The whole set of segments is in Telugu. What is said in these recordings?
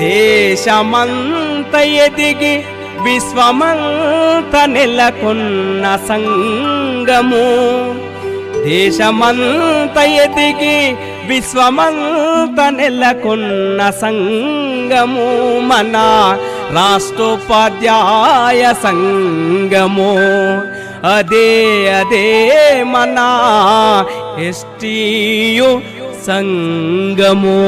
దేశమంత ఎదిగి విశ్వమంత నెలకొన్న సంగము. దేశమంత ఎదిగి విశ్వమంత నెలకొన్న సంగము. మన రాష్ట్రోపాధ్యాయ సంగము. అదే అదే మన ఎస్టీయు సంగము.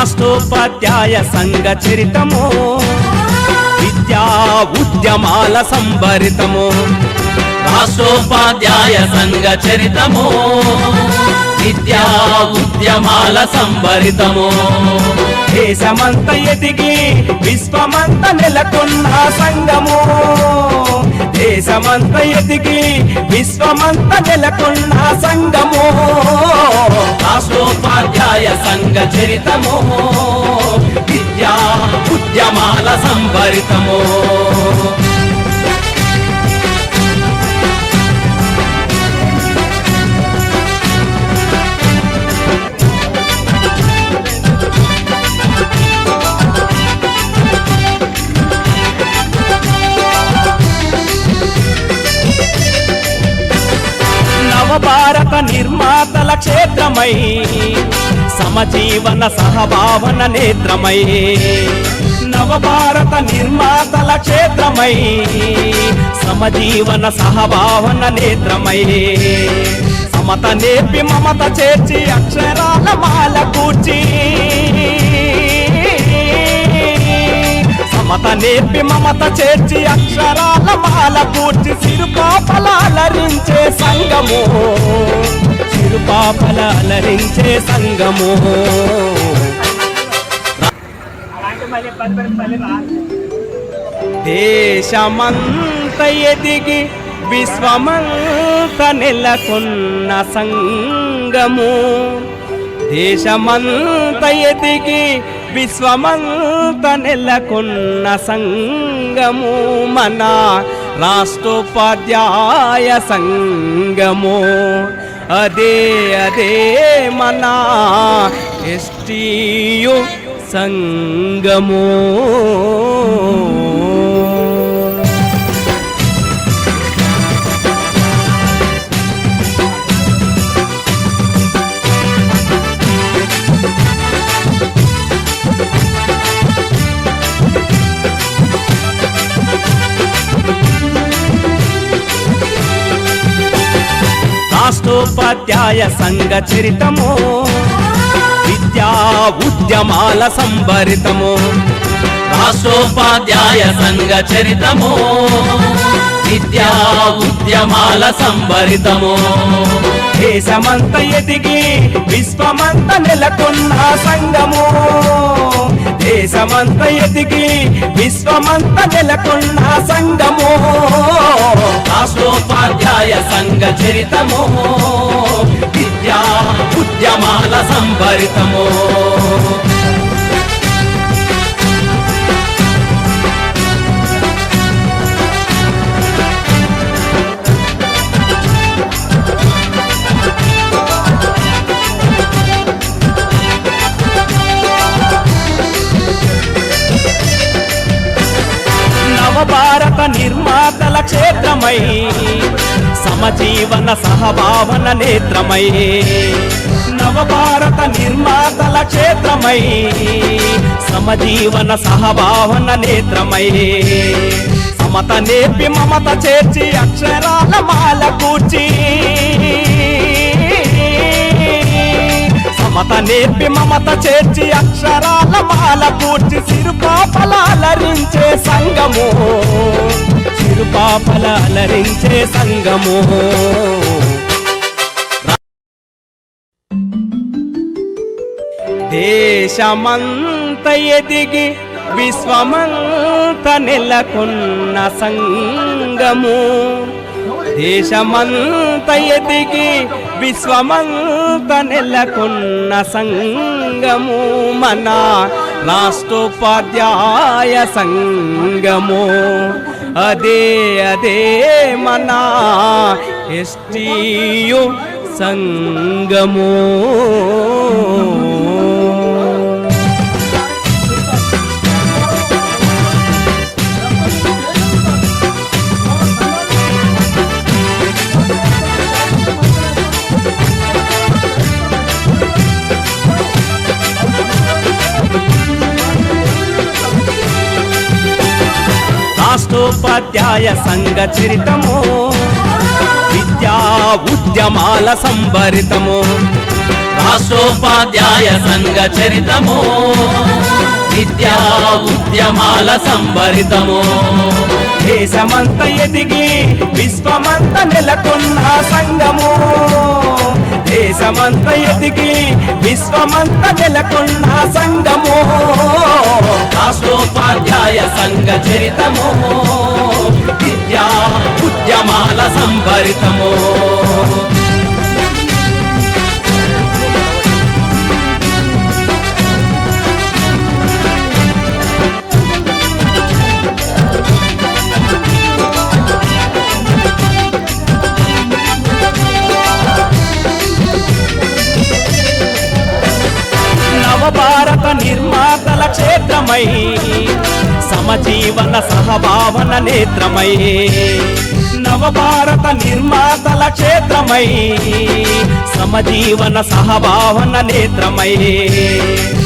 రాష్ట్రోపాధ్యాయ సంఘ చరితము. విద్యా ఉద్యమాల సంభరితము. రాష్ట్రోపాధ్యాయ సంఘ చరితము. విద్యా ఉద్యమాల సంభరితము. దేశమంత ఎదిగి విశ్వమంత నెలకొన్న సంఘము. దేశమంత ఎదిగి విశ్వమంత నెలకొన్న సంఘము. రాష్ట్రోపాధ్యాయ సంఘ చరితము విద్యా ఉద్యమాల సంభరితము. నవభారత నిర్మాతల క్షేత్రమై సమజీవన సహభావన నేత్రమై నవభారత నిర్మాతల క్షేత్రమై సమజీవన సహభావన నేత్రమై. సమత నేర్పి మమత చేర్చి అక్షరాల మాల కూర్చి. సమత నేర్పి మమత చేర్చి అక్షరాల మాల కూర్చి సిరుపాపలాలరించే సంగము. సిరుపాపలాలరించే సంగము. దేశమంత ఎదిగి విశ్వమంత నెలకొన్న సంగము. దేశమంత ఎదిగి విశ్వమంత నెలకొన్న సంగము. మన రాష్ట్రోపాధ్యాయ సంగము. అదే అదే మన ఎస్టీయు సంగమో. రాష్ట్రోపాధ్యాయ సంఘ చరితము. విద్యా ఉద్యమాల సంభరితము. రాష్ట్రోపాధ్యాయ సంఘ చరితము. విద్యా ఉద్యమాల సంభరితము. దేశమంత ఎదిగి విశ్వమంత నెలకొన్న సంఘము. దేశమంత ఎదిగి విశ్వమంత నెలకొన్న సంఘము రాష్ట్రోపాధ్యాయ సంఘ చరితము విద్యా ఉద్యమాల సంభరితము. నిర్మాతల క్షేత్రమై సమజీవన సహభావన నేత్రమై నవభారత నిర్మాతల క్షేత్రమై సమజీవన సహభావన నేత్రమై. సమత నేర్పి మమత చేర్చి అక్షరాల మాల కూర్చి. సమత నేర్పి మమత చేర్చి అక్షరాల మాల కూర్చి సిరుపాపలాలరించే సంగము. సిరుపాపలాలరించే సంగము. దేశమంత ఎదిగి విశ్వమంత నెలకొన్న సంగము. దేశమంత ఎదిగి విశ్వమంత నెలకొన్న సంగము. మన రాష్ట్రోపాధ్యాయ సంగము. అదే అదే మన ఎస్టీయు సంగము. ఉపాధ్యాయ సంఘ చరితము. విద్యా ఉద్యమాల సంభరితము. రాష్ట్రోపాధ్యాయ సంఘ చరితము. విద్యా ఉద్యమాల సంభరితము. దేశమంత ఎదిగి విశ్వమంత నెలకొన్న సంఘము. దేశమంత ఎదిగి విశ్వమంత నెలకొన్న సంఘము. రాష్ట్రోపాధ్యాయ సంఘ చరితము విద్యా ఉద్యమాల సంభరితం క్షేత్రమై సమజీవన సహభావన నేత్రమై నవభారత నిర్మాతల క్షేత్రమై సమజీవన సహభావన నేత్రమై.